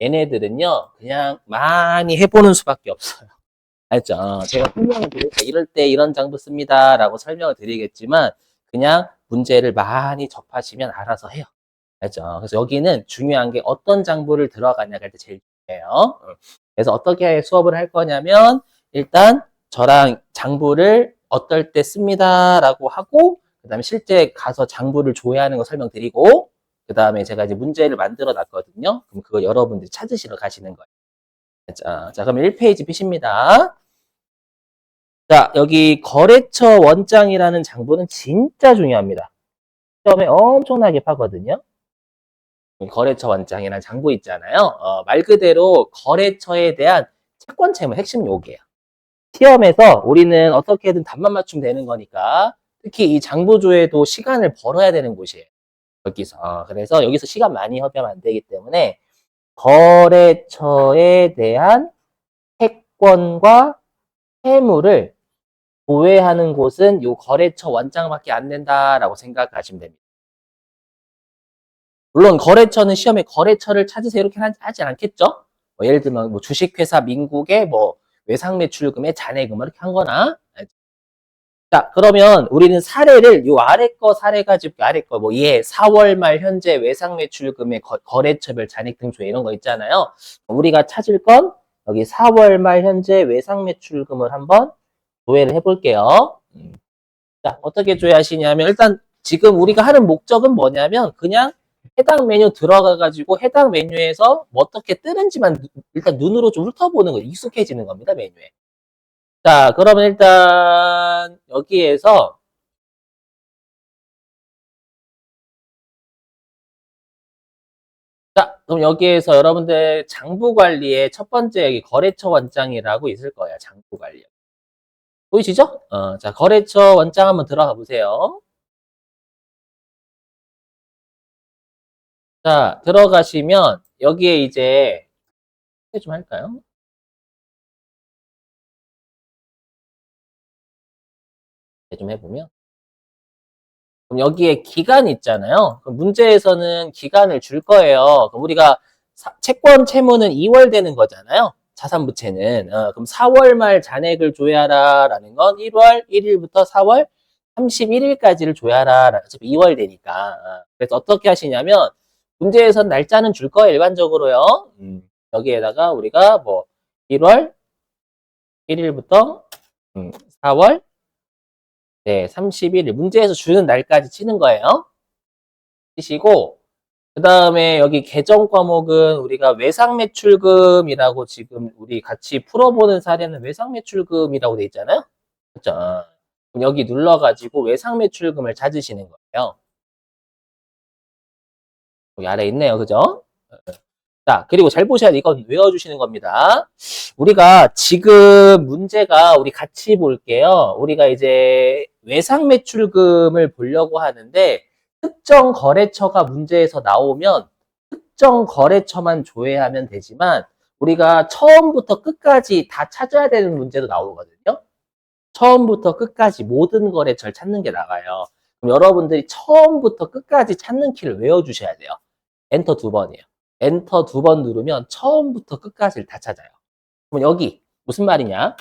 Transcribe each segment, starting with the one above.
얘네들은요, 그냥 많이 해보는 수밖에 없어요. 알죠? 제가 설명을 드릴 때 이럴 때 이런 장부 씁니다. 라고 설명을 드리겠지만, 그냥 문제를 많이 접하시면 알아서 해요. 알죠? 그래서 여기는 중요한 게 어떤 장부를 들어가냐가 일단 제일 중요해요. 어. 그래서 어떻게 수업을 할 거냐면, 일단 저랑 장부를 어떨 때 씁니다. 라고 하고, 그 다음에 실제 가서 장부를 조회하는 거 설명드리고, 그 다음에 제가 이제 문제를 만들어 놨거든요. 그럼 그거 여러분들이 찾으시러 가시는 거예요. 자, 자, 그럼 1페이지 펴십니다. 자, 여기 거래처 원장이라는 장부는 진짜 중요합니다. 시험에 엄청나게 파거든요. 거래처 원장이라는 장부 있잖아요. 어, 말 그대로 거래처에 대한 채권 채무 핵심 요게요. 시험에서 우리는 어떻게든 답만 맞추면 되는 거니까 특히 이 장부조에도 시간을 벌어야 되는 곳이에요. 여기서. 어, 그래서 여기서 시간 많이 허비하면 안 되기 때문에 거래처에 대한 채권과 채무를 보호하는 곳은 요 거래처 원장밖에 안 된다라고 생각하시면 됩니다. 물론 거래처는 시험에 거래처를 찾으세요 이렇게 하- 하지 않겠죠? 뭐 예를 들면 뭐 주식회사 민국의 뭐 외상 매출금의 잔해금 이렇게 한 거나 자, 그러면 우리는 사례를 요 아래 거 사례 가지고 아래 거 뭐 예, 4월 말 현재 외상 매출금의 거, 거래처별 잔액 등 조회 이런 거 있잖아요. 우리가 찾을 건 여기 4월 말 현재 외상 매출금을 한번 조회를 해 볼게요. 음. 자, 어떻게 조회하시냐면 일단 지금 우리가 하는 목적은 뭐냐면 그냥 해당 메뉴 들어가 가지고 해당 메뉴에서 뭐 어떻게 뜨는지만 누- 일단 눈으로 좀 훑어보는 거 익숙해지는 겁니다, 메뉴에. 자, 그러면 일단 여기에서 자, 그럼 여기에서 여러분들 장부 관리의 첫 번째 여기 거래처 원장이라고 있을 거예요. 장부 관리. 보이시죠? 어, 자, 거래처 원장 한번 들어가 보세요. 자, 들어가시면 여기에 이제 좀 할까요? 좀 해보면. 그럼 여기에 기간 있잖아요. 문제에서는 기간을 줄 거예요. 그럼 우리가 사- 채권 채무는 2월 되는 거잖아요. 자산 부채는. 어, 그럼 4월 말 잔액을 조회하라라는 건 1월 1일부터 4월 31일까지를 조회하라. 어차피 2월 되니까. 어, 그래서 어떻게 하시냐면 문제에선 날짜는 줄 거예요. 일반적으로요. 음, 여기에다가 우리가 뭐 1월 1일부터 4월 네, 31일. 문제에서 주는 날까지 치는 거예요. 치시고, 그 다음에 여기 계정 과목은 우리가 외상 매출금이라고 지금 우리 같이 풀어보는 사례는 외상 매출금이라고 돼 있잖아요. 그럼 여기 눌러가지고 외상 매출금을 찾으시는 거예요. 여기 아래 있네요. 그죠? 자, 그리고 잘 보셔야 돼. 이건 외워주시는 겁니다. 우리가 지금 문제가 우리 같이 볼게요. 우리가 이제 외상 매출금을 보려고 하는데 특정 거래처가 문제에서 나오면 특정 거래처만 조회하면 되지만 우리가 처음부터 끝까지 다 찾아야 되는 문제도 나오거든요. 처음부터 끝까지 모든 거래처를 찾는 게 나가요. 그럼 여러분들이 처음부터 끝까지 찾는 키를 외워주셔야 돼요. 엔터 두 번이에요. 엔터 두 번 누르면 처음부터 끝까지를 다 찾아요. 그럼 여기 무슨 말이냐?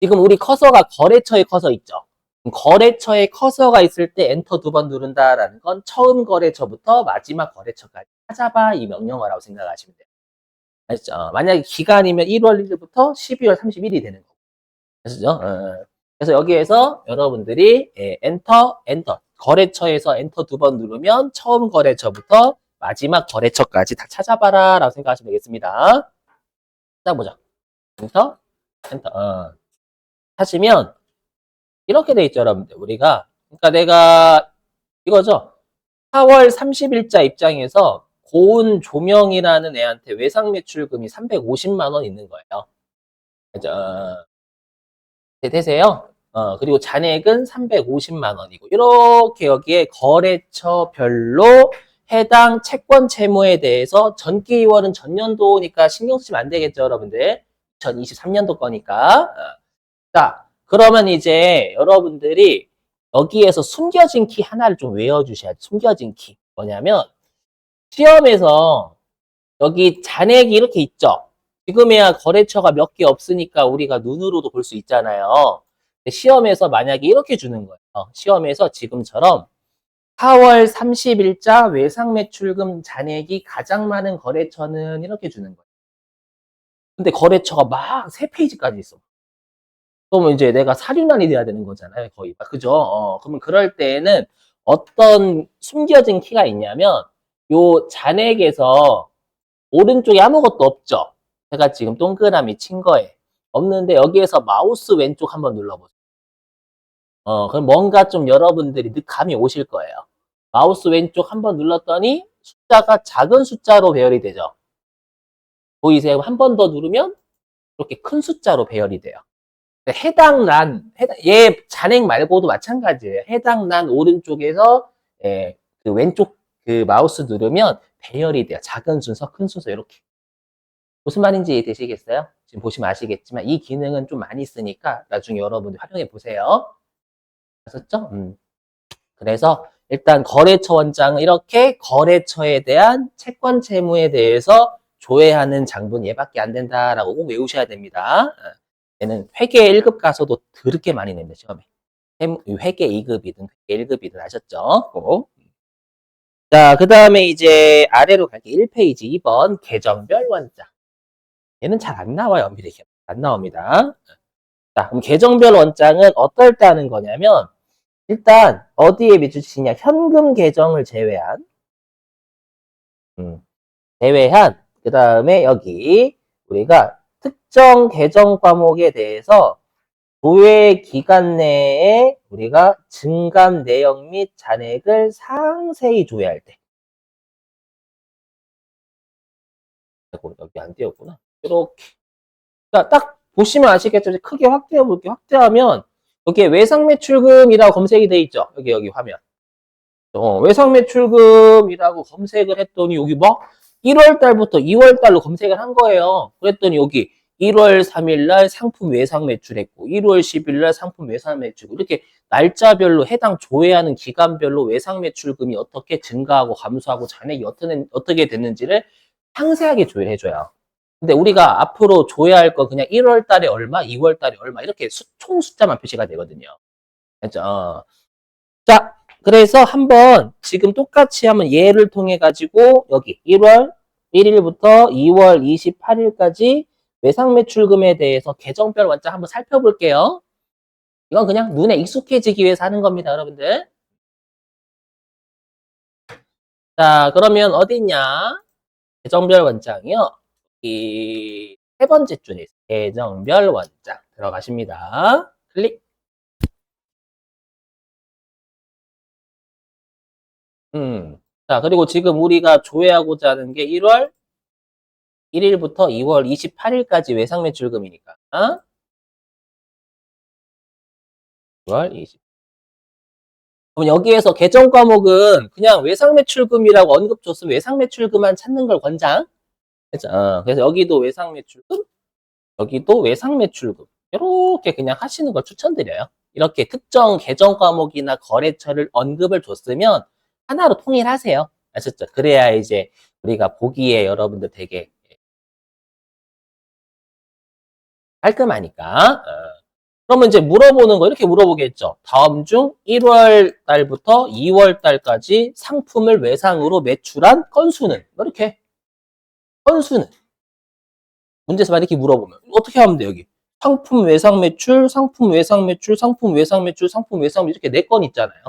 지금 우리 커서가 거래처에 커서 있죠. 거래처에 커서가 있을 때 엔터 두 번 누른다라는 건 처음 거래처부터 마지막 거래처까지 찾아봐 이 명령어라고 생각하시면 돼요. 아시죠? 만약에 기간이면 1월 1일부터 12월 31일이 되는 거고. 아시죠? 어. 그래서 여기에서 여러분들이 예, 엔터, 엔터. 거래처에서 엔터 두 번 누르면 처음 거래처부터 마지막 거래처까지 다 찾아봐라 라고 생각하시면 되겠습니다. 자, 보자. 엔터, 엔터. 어. 하시면 이렇게 돼 있죠, 여러분들. 우리가. 그러니까 내가 이거죠. 4월 30일자 입장에서 고은 조명이라는 애한테 외상 매출금이 350만 원 있는 거예요. 그죠? 되세요? 어, 그리고 잔액은 350만 원이고 이렇게 여기에 거래처별로 해당 채권 채무에 대해서 전기 2월은 전년도니까 신경 쓰시면 안 되겠죠, 여러분들. 2023년도 거니까. 어. 자, 그러면 이제 여러분들이 여기에서 숨겨진 키 하나를 좀 외워주셔야 돼요. 숨겨진 키. 뭐냐면, 시험에서 여기 잔액이 이렇게 있죠. 지금이야 거래처가 몇 개 없으니까 우리가 눈으로도 볼 수 있잖아요. 시험에서 만약에 이렇게 주는 거예요. 시험에서 지금처럼 4월 30일자 외상 매출금 잔액이 가장 많은 거래처는 이렇게 주는 거예요. 근데 거래처가 막 3페이지까지 있어. 그러면 이제 내가 사륜란이 돼야 되는 거잖아요. 거의. 그죠? 어, 그러면 그럴 때에는 어떤 숨겨진 키가 있냐면 요 잔액에서 오른쪽에 아무것도 없죠. 제가 지금 동그라미 친 거에 없는데 여기에서 마우스 왼쪽 한번 눌러보세요. 어, 그럼 뭔가 좀 여러분들이 느 감이 오실 거예요. 마우스 왼쪽 한번 눌렀더니 숫자가 작은 숫자로 배열이 되죠. 보이세요? 한 번 더 누르면 이렇게 큰 숫자로 배열이 돼요. 해당 란, 해당, 얘 잔액 말고도 마찬가지예요. 해당 란 오른쪽에서 예, 그 왼쪽 그 마우스 누르면 배열이 돼요. 작은 순서, 큰 순서 이렇게. 무슨 말인지 이해되시겠어요? 지금 보시면 아시겠지만 이 기능은 좀 많이 쓰니까 나중에 여러분들 활용해 보세요. 아셨죠? 음. 그래서 일단 거래처 원장은 이렇게 거래처에 대한 채권 채무에 대해서 조회하는 장부는 얘밖에 안 된다라고 꼭 외우셔야 됩니다. 어. 얘는 회계 1급 가서도 더럽게 많이 냅니다, 시험에. 회계 2급이든 회계 1급이든 아셨죠? 꼭. 자, 그 다음에 이제 아래로 갈게 1페이지 2번 계정별 원장. 얘는 잘 안 나와요, 미리 안 나옵니다. 자, 그럼 계정별 원장은 어떨 때 하는 거냐면 일단 어디에 미치냐 현금 계정을 제외한 음, 제외한 그 다음에 여기 우리가 특정 계정 과목에 대해서 조회 기간 내에 우리가 증감 내용 및 잔액을 상세히 조회할 때. 여기 안 띄었구나. 이렇게. 자, 딱 보시면 아시겠죠? 크게 확대해 볼게요. 확대하면 여기에 외상 매출금이라고 검색이 돼 있죠. 여기 여기 화면. 어, 외상 매출금이라고 검색을 했더니 여기 뭐 1월 달부터 2월 달로 검색을 한 거예요. 그랬더니 여기 1월 3일 날 상품 외상 매출했고 1월 10일 날 상품 외상 매출 이렇게 날짜별로 해당 조회하는 기간별로 외상 매출금이 어떻게 증가하고 감소하고 잔액이 어떻게, 됐는지를 상세하게 조회를 해줘요. 근데 우리가 앞으로 조회할 건 그냥 1월 달에 얼마, 2월 달에 얼마 이렇게 수- 총 숫자만 표시가 되거든요. 그죠? 어. 자, 그래서 한번 지금 똑같이 한번 예를 통해 가지고 여기 1월 1일부터 2월 28일까지 외상 매출금에 대해서 계정별 원장 한번 살펴볼게요. 이건 그냥 눈에 익숙해지기 위해서 하는 겁니다, 여러분들. 자, 그러면 어디 있냐? 계정별 원장이요. 이 세 번째 줄에. 계정별 원장 들어가십니다. 클릭. 음. 자, 그리고 지금 우리가 조회하고자 하는 게 1월 1일부터 2월 28일까지 외상 매출금이니까. 2월 20. 그럼 여기에서 계정 과목은 그냥 외상 매출금이라고 언급 줬으면 외상 매출금만 찾는 걸 권장. 어, 그래서 여기도 외상 매출금, 여기도 외상 매출금. 이렇게 그냥 하시는 걸 추천드려요. 이렇게 특정 계정 과목이나 거래처를 언급을 줬으면 하나로 통일하세요. 아셨죠? 그래야 이제 우리가 보기에 여러분들 되게 깔끔하니까. 어. 그러면 이제 물어보는 거 이렇게 물어보겠죠. 다음 중 1월 달부터 2월 달까지 상품을 외상으로 매출한 건수는 뭐 이렇게 건수는 문제에서 이렇게 물어보면 어떻게 하면 돼 여기 상품 외상 매출, 상품 외상 매출, 상품 외상 매출, 상품 외상 매출 이렇게 네 건 있잖아요.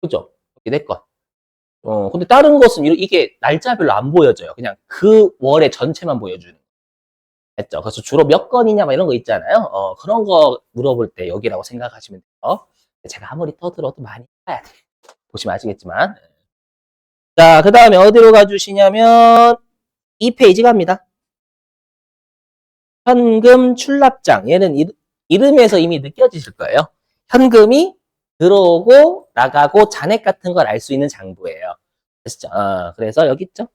그죠? 이렇게 네 건. 어, 근데 다른 것은 이- 이게 날짜별로 안 보여져요. 그냥 그 월의 전체만 보여주는. 했죠. 그래서 주로 몇 건이냐 막 이런 거 있잖아요. 어, 그런 거 물어볼 때 여기라고 생각하시면 돼요. 제가 아무리 떠들어도 많이 봐야 돼. 보시면 아시겠지만. 자, 그 다음에 어디로 가주시냐면 2페이지 갑니다. 현금 출납장. 얘는 이, 이름에서 이미 느껴지실 거예요. 현금이 들어오고 나가고 잔액 같은 걸 알 수 있는 장부예요. 어, 그래서 여기 있죠?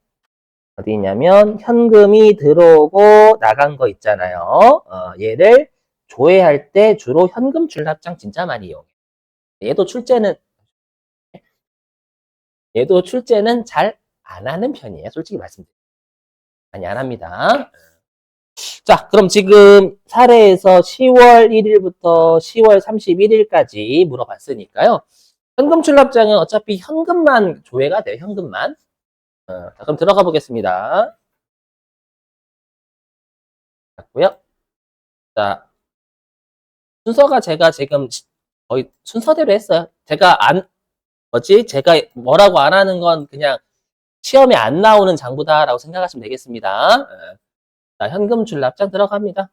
어디 있냐면 현금이 들어오고 나간 거 있잖아요. 어, 얘를 조회할 때 주로 현금 출납장 진짜 많이 이용해. 얘도 출제는 얘도 출제는 잘 안 하는 편이에요. 솔직히 말씀드려요. 많이 안 합니다. 자, 그럼 지금 사례에서 10월 1일부터 10월 31일까지 물어봤으니까요. 현금 출납장은 어차피 현금만 조회가 돼요. 현금만. 어, 자, 그럼 들어가 보겠습니다. 맞고요. 자, 순서가 제가 지금 거의 순서대로 했어요. 제가 안, 뭐지? 제가 뭐라고 안 하는 건 그냥 시험에 안 나오는 장부다라고 생각하시면 되겠습니다. 어. 자, 현금 출납장 들어갑니다.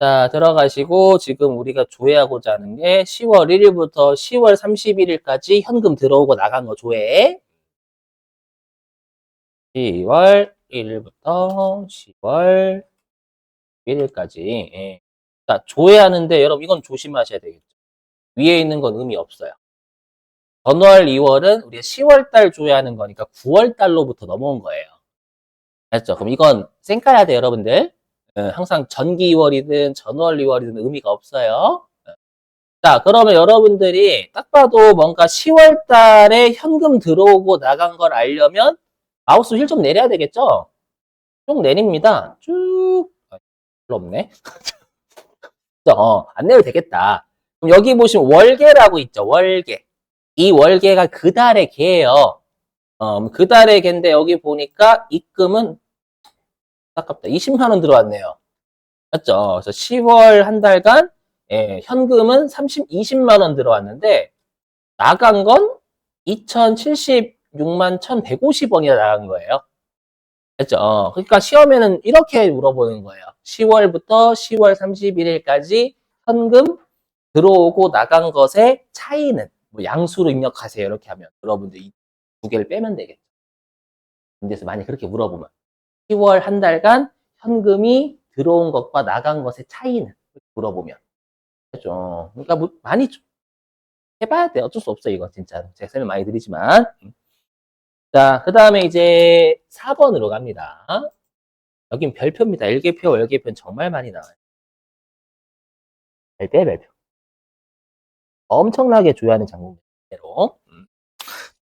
자, 들어가시고 지금 우리가 조회하고자 하는 게 10월 1일부터 10월 31일까지 현금 들어오고 나간 거 조회. 10월 1일부터 10월 1일까지. 예. 자, 조회하는데 여러분 이건 조심하셔야 되겠죠. 위에 있는 건 의미 없어요. 전월 2월은 우리가 10월 달 조회하는 거니까 9월 달로부터 넘어온 거예요. 알죠? 그럼 이건 쌩까야 돼, 여러분들. 어, 항상 전기 2월이든 전월 2월이든 의미가 없어요. 어. 자, 그러면 여러분들이 딱 봐도 뭔가 10월 달에 현금 들어오고 나간 걸 알려면 마우스 휠 좀 내려야 되겠죠? 쭉 내립니다. 쭉. 아, 별로 없네. 어, 안 내도 되겠다. 그럼 여기 보시면 월계라고 있죠. 월계. 이 월계가 그 달의 개예요. 어, 그 달의 개인데 여기 보니까 입금은 아깝다. 20만 원 들어왔네요. 맞죠? 그래서 10월 한 달간 예, 현금은 30, 20만 원 들어왔는데 나간 건 2,076만 1,150원이나 나간 거예요. 맞죠? 어, 그러니까 시험에는 이렇게 물어보는 거예요. 10월부터 10월 31일까지 현금 들어오고 나간 것의 차이는 뭐 양수로 입력하세요. 이렇게 하면 여러분들 이 두 개를 빼면 되겠죠. 문제에서 많이 그렇게 물어보면 10월 한 달간 현금이 들어온 것과 나간 것의 차이는 물어보면 그죠. 그러니까 뭐 많이 좀 해봐야 돼. 어쩔 수 없어 이거 진짜. 제가 설명 많이 드리지만 자, 그 다음에 이제 4번으로 갑니다. 여긴 별표입니다. 일개표, 월개표는 정말 많이 나와요. 별대, 별표. 엄청나게 조회하는 장면대로.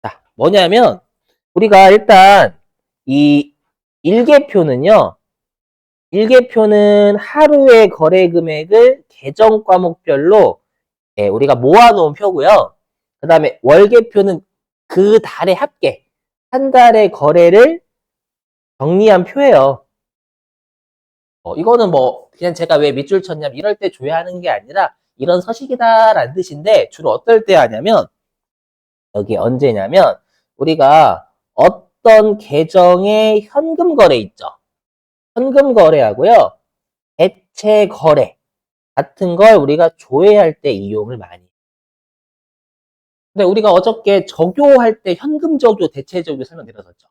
자, 뭐냐면, 우리가 일단, 이 일개표는요, 일개표는 하루의 거래 금액을 계정 과목별로 예, 우리가 모아놓은 표고요. 그 다음에 월개표는 그 달의 합계, 한 달의 거래를 정리한 표예요. 어, 이거는 뭐 그냥 제가 왜 밑줄 쳤냐면 이럴 때 조회하는 게 아니라 이런 서식이다라는 뜻인데 주로 어떨 때 하냐면 여기 언제냐면 우리가 어떤 계정의 현금 거래 있죠. 현금 거래하고요. 대체 거래 같은 걸 우리가 조회할 때 이용을 많이. 근데 우리가 어저께 적용할 때 현금 적용, 대체 적용 설명드렸었죠.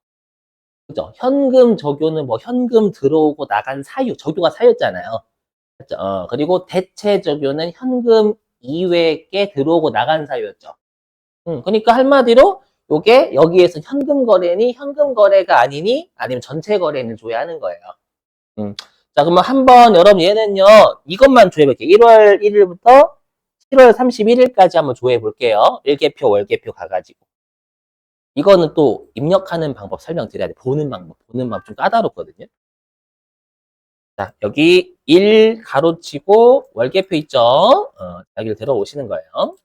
그죠? 현금 적용은 뭐 현금 들어오고 나간 사유, 적용가 사유였잖아요. 그죠? 어, 그리고 대체 적용은 현금 이외에 게 들어오고 나간 사유였죠. 음, 그러니까 한마디로 요게 여기에서 현금 거래니 현금 거래가 아니니 아니면 전체 거래는 조회하는 거예요. 음. 자, 그러면 한번 여러분 얘는요. 이것만 조회해 볼게요. 1월 1일부터 7월 31일까지 한번 조회해 볼게요. 일개표, 월개표 가가지고. 이거는 또 입력하는 방법 설명드려야 돼. 보는 방법. 보는 방법 좀 까다롭거든요. 자, 여기 1 가로치고 월개표 있죠? 어, 여기를 들어오시는 거예요.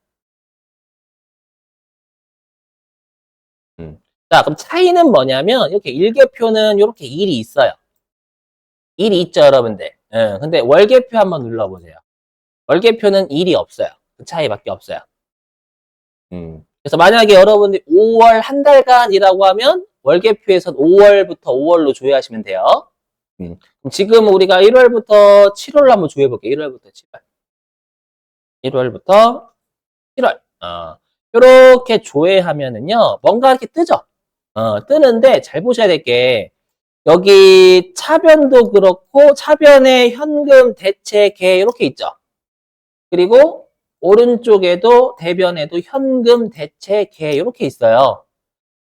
음. 자, 그럼 차이는 뭐냐면 이렇게 일개표는 이렇게 1이 있어요. 1이 있죠, 여러분들. 예, 근데 월개표 한번 눌러보세요. 월개표는 1이 없어요. 그 차이밖에 없어요. 음. 그래서 만약에 여러분들이 5월 한 달간이라고 하면 월개표에선 5월부터 5월로 조회하시면 돼요. 음. 지금 우리가 1월부터 7월로 한번 조회해 볼게요. 1월부터 7월. 1월부터 7월. 어. 이렇게 조회하면은요, 뭔가 이렇게 뜨죠? 어, 뜨는데 잘 보셔야 될 게, 여기 차변도 그렇고, 차변에 현금 대체 계 이렇게 있죠? 그리고 오른쪽에도 대변에도 현금 대체 계 이렇게 있어요.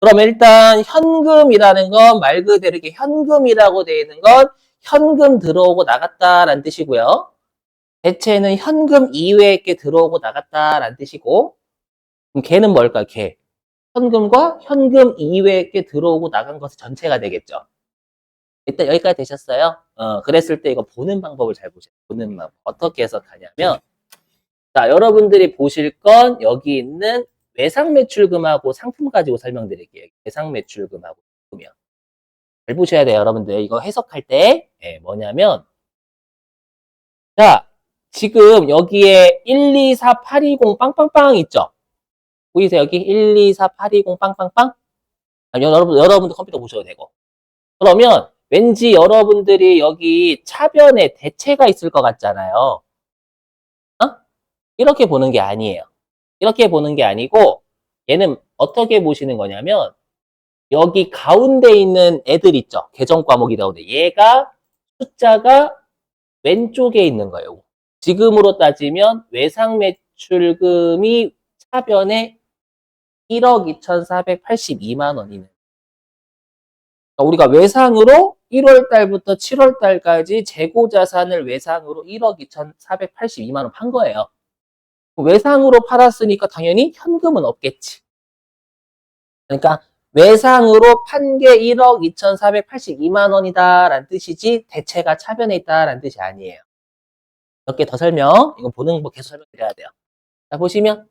그럼 일단 현금이라는 건 말 그대로 이렇게 현금이라고 되어 있는 건 현금 들어오고 나갔다라는 뜻이고요. 대체는 현금 이외에 게 들어오고 나갔다라는 뜻이고 그럼 걔는 뭘까? 걔. 현금과 현금 이외에 게 들어오고 나간 것이 전체가 되겠죠. 일단 여기까지 되셨어요? 어, 그랬을 때 이거 보는 방법을 잘 보세요. 보는 방법. 어떻게 해석하냐면, 자, 여러분들이 보실 건 여기 있는 외상 매출금하고 상품 가지고 설명드릴게요. 외상 매출금하고 상품이요. 잘 보셔야 돼요, 여러분들. 이거 해석할 때, 예, 뭐냐면, 자, 지금 여기에 1, 2, 4, 8, 2, 0 빵빵빵 있죠? 보이세요? 여기 1, 2, 4, 8, 2, 0 빵빵빵? 아, 여러분, 여러분들 컴퓨터 보셔도 되고. 그러면 왠지 여러분들이 여기 차변에 대체가 있을 것 같잖아요. 어? 이렇게 보는 게 아니에요. 이렇게 보는 게 아니고 얘는 어떻게 보시는 거냐면 여기 가운데 있는 애들 있죠. 계정 과목이라고 돼. 얘가 숫자가 왼쪽에 있는 거예요. 지금으로 따지면 외상 매출금이 차변에 1억 2,482만 원이는 우리가 외상으로 1월 달부터 7월 달까지 재고 자산을 외상으로 1억 2,482만 원 판 거예요. 외상으로 팔았으니까 당연히 현금은 없겠지. 그러니까 외상으로 판 게 1억 2,482만 원이다라는 뜻이지 대체가 차변에 있다라는 뜻이 아니에요. 몇 개 더 설명. 이건 보는 거 계속 설명드려야 돼요. 자 보시면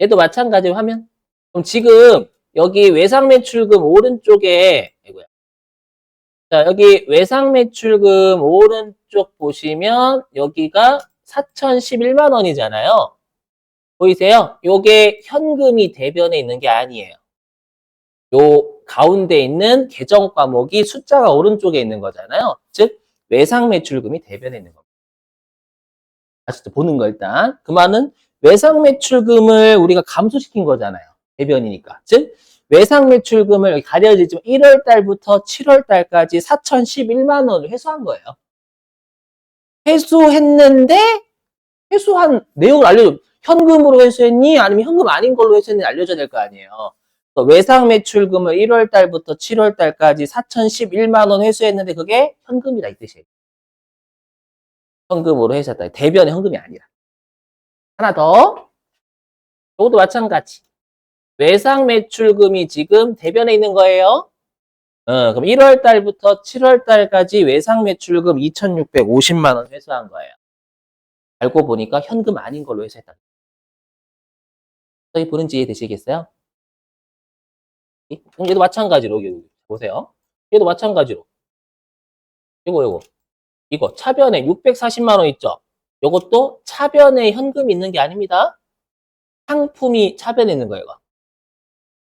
얘도 마찬가지로 하면 그럼 지금 여기 외상 매출금 오른쪽에 아이고야. 자, 여기 외상 매출금 오른쪽 보시면 여기가 4,011만 원이잖아요. 보이세요? 요게 현금이 대변에 있는 게 아니에요. 요 가운데 있는 계정 과목이 숫자가 오른쪽에 있는 거잖아요. 즉 외상 매출금이 대변에 있는 겁니다. 다시 또 보는 거 일단. 그 말은 외상 매출금을 우리가 감소시킨 거잖아요. 대변이니까. 즉 외상 매출금을 가려지지만 1월 달부터 7월 달까지 4,011만 원을 회수한 거예요. 회수했는데 회수한 내용을 알려줘. 현금으로 회수했니? 아니면 현금 아닌 걸로 회수했니? 알려줘야 될 거 아니에요. 외상 매출금을 1월 달부터 7월 달까지 4,011만 원 회수했는데 그게 현금이다 이 뜻이에요. 현금으로 회수했다. 대변의 현금이 아니라. 하나 더. 이것도 마찬가지. 외상 매출금이 지금 대변에 있는 거예요. 어, 그럼 1월 달부터 7월 달까지 외상 매출금 2,650만 원 회수한 거예요. 알고 보니까 현금 아닌 걸로 회수했다. 여기 보는지 이해되시겠어요? 얘도 마찬가지로 여기 보세요. 얘도 마찬가지로 이거 이거 이거 차변에 640만 원 있죠. 이것도 차변에 현금이 있는 게 아닙니다. 상품이 차변에 있는 거예요. 이거.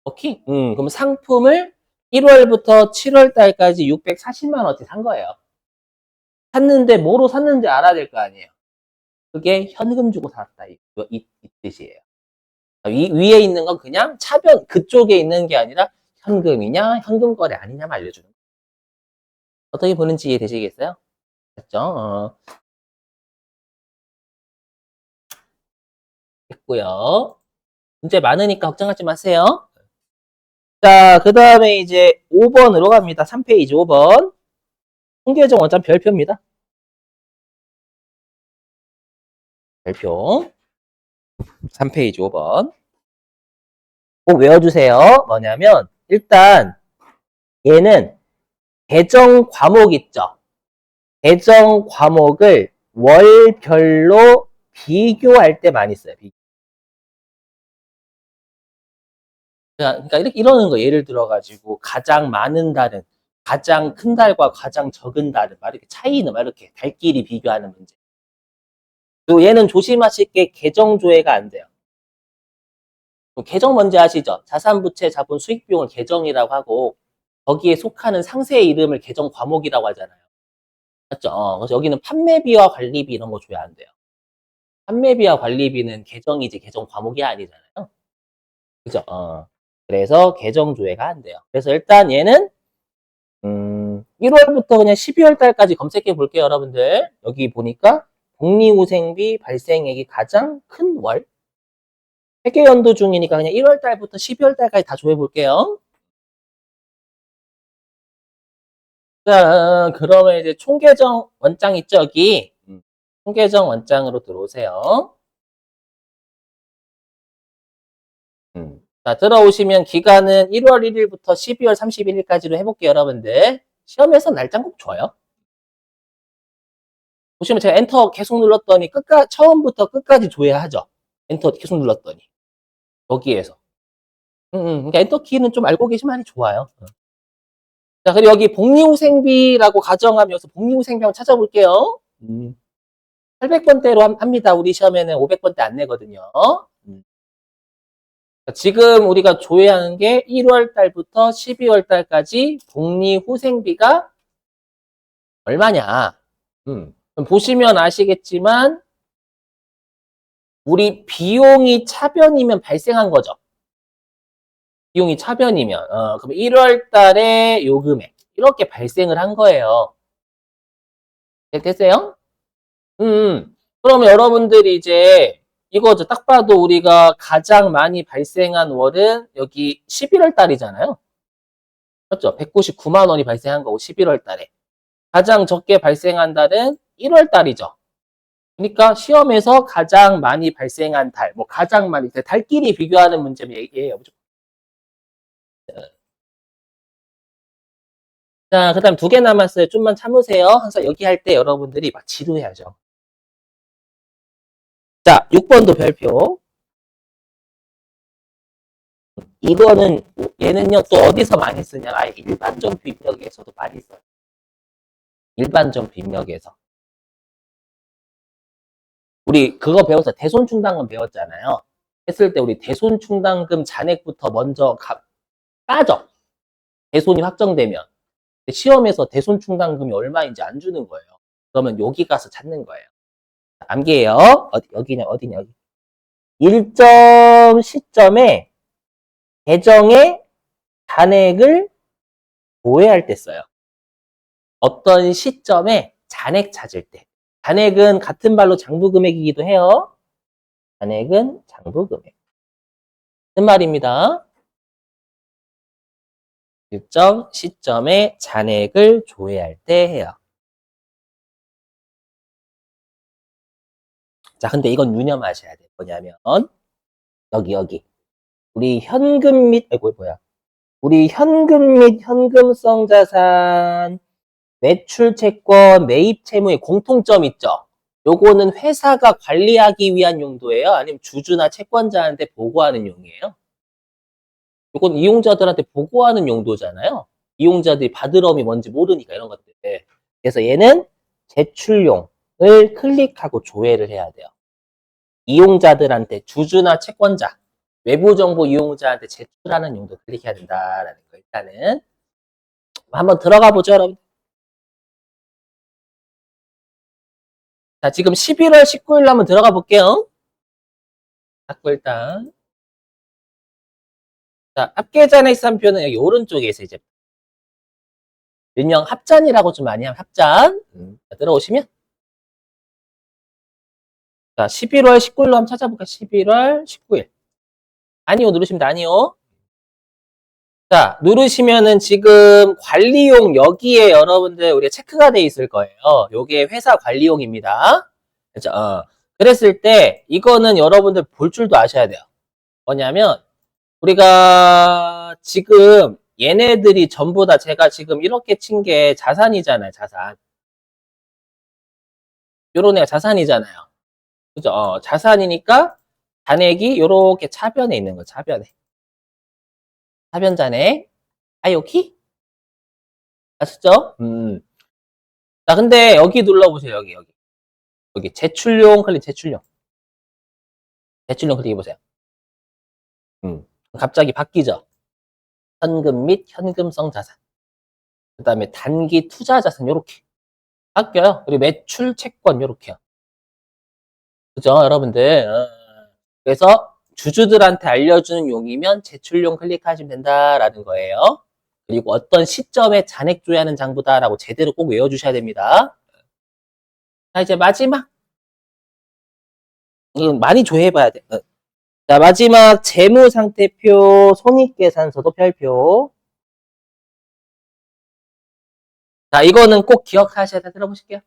오케이? 음, 그럼 상품을 1월부터 7월 달까지 640만 원치 산 거예요. 샀는데 뭐로 샀는지 알아야 될 거 아니에요. 그게 현금 주고 샀다 이, 이, 이 뜻이에요. 위, 위에 있는 건 그냥 차변 그쪽에 있는 게 아니라 현금이냐 현금 거래 아니냐만 알려주는 거예요. 어떻게 보는지 이해되시겠어요? 됐죠? 어. 됐고요. 문제 많으니까 걱정하지 마세요. 자, 그 다음에 이제 5번으로 갑니다. 3페이지 5번. 통계정 원점 별표입니다. 별표. 3페이지 5번. 꼭 외워주세요. 뭐냐면, 일단, 얘는 계정 과목 있죠? 계정 과목을 월별로 비교할 때 많이 써요. 그러니까 이렇게 이러는 거 예를 들어가지고 가장 많은 달은 가장 큰 달과 가장 적은 달은 막 이렇게 차이는 막 이렇게 달끼리 비교하는 문제. 그리고 얘는 조심하실 게 계정 조회가 안 돼요. 계정 뭔지 아시죠? 자산부채 자본 수익 비용을 계정이라고 하고 거기에 속하는 상세의 이름을 계정 과목이라고 하잖아요. 맞죠? 어, 그래서 여기는 판매비와 관리비 이런 거 줘야 안 돼요. 판매비와 관리비는 계정이지 계정 과목이 아니잖아요. 그죠? 어. 그래서 계정 조회가 안 돼요. 그래서 일단 얘는 음, 1월부터 그냥 12월 달까지 검색해 볼게요, 여러분들. 여기 보니까 복리후생비 발생액이 가장 큰 월. 회계 연도 중이니까 그냥 1월 달부터 12월 달까지 다 조회 볼게요. 자, 그러면 이제 총계정 원장 있죠, 여기. 음, 총계정 원장으로 들어오세요. 음. 자, 들어오시면 기간은 1월 1일부터 12월 31일까지로 해볼게요, 여러분들. 시험에서 날짜 꼭 줘요. 보시면 제가 엔터 계속 눌렀더니 끝까 처음부터 끝까지 줘야 하죠. 엔터 계속 눌렀더니 여기에서. 음, 음, 그러니까 엔터 키는 좀 알고 계시면 좋아요. 어. 자, 그리고 여기 복리후생비라고 가정하면 여기서 복리후생비 한번 찾아볼게요. 음. 800번대로 합니다. 우리 시험에는 500번대 안 내거든요. 음. 지금 우리가 조회하는 게 1월 달부터 12월 달까지 복리후생비가 얼마냐. 음. 그럼 보시면 아시겠지만 우리 비용이 차변이면 발생한 거죠. 비용이 차변이면 어, 그럼 1월 달에 요 금액 이렇게 발생을 한 거예요. 네, 됐어요? 음, 그러면 여러분들이 이제 이거죠. 딱 봐도 우리가 가장 많이 발생한 월은 여기 11월 달이잖아요. 맞죠? 199만 원이 발생한 거고 11월 달에. 가장 적게 발생한 달은 1월 달이죠. 그러니까 시험에서 가장 많이 발생한 달, 뭐 가장 많이 달끼리 비교하는 얘기해요. 무조건. 자, 그 다음 두 개 남았어요. 좀만 참으세요. 항상 여기 할 때 여러분들이 막 지루해야죠. 자, 6번도 별표. 이거는, 얘는요, 또 어디서 많이 쓰냐? 아, 일반 점표 입력에서도 많이 써요. 일반 점표 입력에서. 우리 그거 배워서 대손충당금 배웠잖아요. 했을 때 우리 대손충당금 잔액부터 먼저 가, 빠져. 대손이 확정되면. 시험에서 대손충당금이 얼마인지 안 주는 거예요. 그러면 여기 가서 찾는 거예요. 암기해요. 어디, 여기냐, 어디냐, 여기. 일정 시점에 계정의 잔액을 조회할 때 써요. 어떤 시점에 잔액 찾을 때. 잔액은 같은 말로 장부 금액이기도 해요. 잔액은 장부 금액. 무슨 말입니다. 일정 시점에 잔액을 조회할 때 해요. 자, 근데 이건 유념하셔야 돼요. 뭐냐면, 여기, 여기. 우리 현금 및, 아이고, 뭐야. 우리 현금 및 현금성 자산, 매출 채권, 매입 채무의 공통점 있죠? 요거는 회사가 관리하기 위한 용도예요? 아니면 주주나 채권자한테 보고하는 용이에요? 요건 이용자들한테 보고하는 용도잖아요? 이용자들이 받으러움이 뭔지 모르니까 이런 것들. 그래서 얘는 제출용을 클릭하고 조회를 해야 돼요. 이용자들한테 주주나 채권자, 외부 정보 이용자한테 제출하는 용도 클릭해야 된다라는 거 일단은 한번 들어가 보죠, 여러분. 자, 지금 11월 19일 한번 들어가 볼게요. 닫고 일단. 자, 합계잔액 산표는 여기 오른쪽에 있어요, 이제. 일명 합잔이라고 좀 많이 하면 합잔. 음, 자, 들어오시면. 자, 11월 19일로 한번 찾아볼까요? 11월 19일. 아니요, 누르시면 돼, 아니요. 자, 누르시면은 지금 관리용 여기에 여러분들 우리가 체크가 돼 있을 거예요. 요게 회사 관리용입니다. 그죠? 어. 그랬을 때 이거는 여러분들 볼 줄도 아셔야 돼요. 뭐냐면 우리가 지금 얘네들이 전부 다 제가 지금 이렇게 친 게 자산이잖아요, 자산. 요런 애가 자산이잖아요. 그죠? 어, 자산이니까 잔액이 요렇게 차변에 있는 거, 차변에. 잔액. 아, 여기? 아시죠? 음. 자, 근데 여기 눌러보세요, 여기, 여기. 여기, 제출용 클릭, 제출용. 제출용 클릭해보세요. 음. 갑자기 바뀌죠? 현금 및 현금성 자산. 그 다음에 단기 투자 자산, 요렇게. 바뀌어요. 그리고 매출 채권, 요렇게요. 그죠, 여러분들? 어. 그래서 주주들한테 알려주는 용이면 제출용 클릭하시면 된다라는 거예요. 그리고 어떤 시점에 잔액 조회하는 장부다라고 제대로 꼭 외워주셔야 됩니다. 자, 이제 마지막. 이건 많이 조회해봐야 돼. 어. 자, 마지막 재무상태표, 손익계산서도 별표. 자, 이거는 꼭 기억하셔야 돼. 들어보실게요.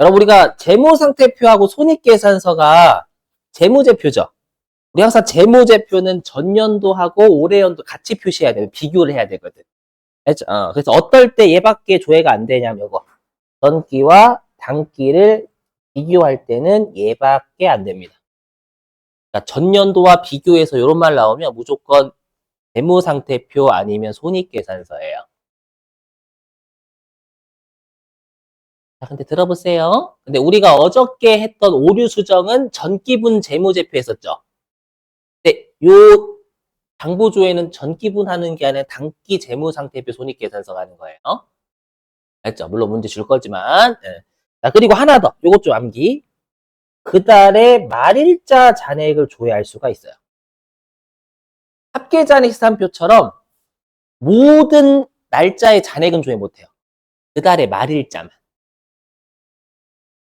여러분, 우리가 재무상태표하고 손익계산서가 재무제표죠. 우리 항상 재무제표는 전년도하고 올해연도 같이 표시해야 돼요. 비교를 해야 되거든. 어, 그래서 어떨 때 얘밖에 조회가 안 되냐면 이거 전기와 단기를 비교할 때는 얘밖에 안 됩니다. 그러니까 전년도와 비교해서 이런 말 나오면 무조건 재무상태표 아니면 손익계산서예요. 자, 근데 들어보세요. 근데 우리가 어저께 했던 오류 수정은 전기분 재무제표 했었죠. 근데 요 당보조회는 전기분 하는 게 아니라 단기 재무상태표 손익계산서가 하는 거예요. 알죠? 물론 문제 줄 거지만. 예. 자, 그리고 하나 더. 요것 좀 암기. 그 달에 말일자 잔액을 조회할 수가 있어요. 합계잔액 시산표처럼 모든 날짜의 잔액은 조회 못해요. 그 달의 말일자만.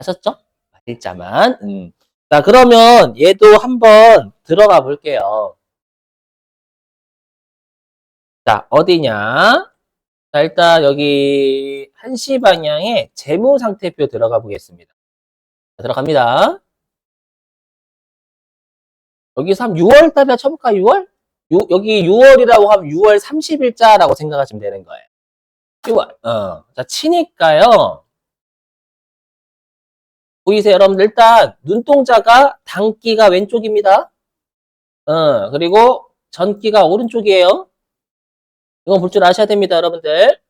하셨죠? 말일자만. 음. 자, 그러면 얘도 한번 들어가 볼게요. 자, 어디냐? 자, 일단 여기 1시 방향에 재무상태표 들어가 보겠습니다. 자, 들어갑니다. 여기서 한 6월 달에 쳐볼까, 6월? 요, 여기 6월이라고 하면 6월 30일자라고 생각하시면 되는 거예요. 6월. 어. 자, 치니까요. 보이세요, 여러분들? 일단, 눈동자가 단기가 왼쪽입니다. 어, 그리고 전기가 오른쪽이에요. 이건 볼 줄 아셔야 됩니다, 여러분들.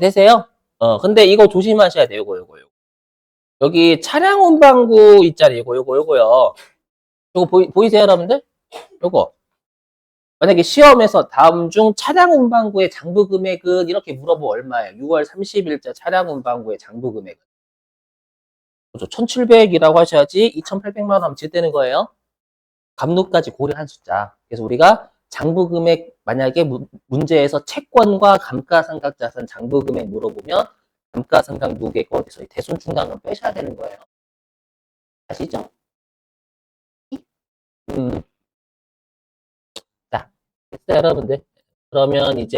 되세요? 어, 근데 이거 조심하셔야 돼요, 요거, 요거, 요거. 여기 차량 운반구 있잖아요, 요거, 요거, 요거요. 요거 보이, 보이세요, 여러분들? 요거. 만약에 시험에서 다음 중 차량 운반구의 장부 금액은 이렇게 물어보면 얼마예요? 6월 30일자 차량 운반구의 장부 금액은. 그죠? 1700이라고 하셔야지 2800만 원 하면 지되는 거예요. 감독까지 고려한 숫자. 그래서 우리가 장부 금액 만약에 무- 문제에서 채권과 감가상각자산 장부 금액 물어보면 감가상각 무게가 어디서 대손 충당은 빼셔야 되는 거예요. 아시죠? 음. 자, 됐어요, 여러분들. 그러면 이제